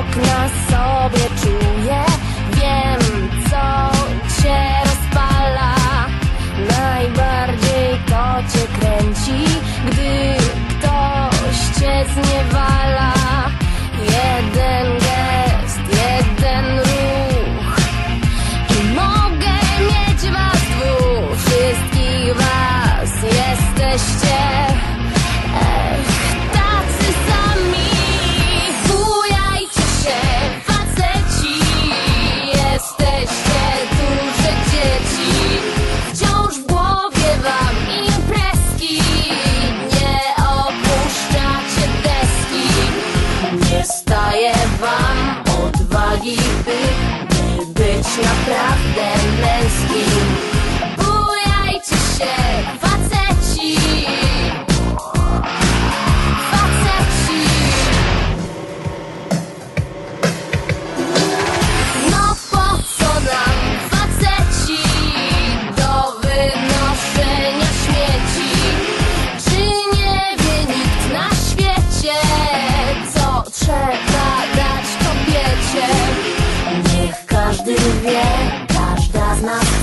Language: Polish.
okna sobie czuję. Wiem, co cię rozpala. Najbardziej to cię kręci, gdy daje wam odwagi, by być naprawdę męskim. wie Każda z nas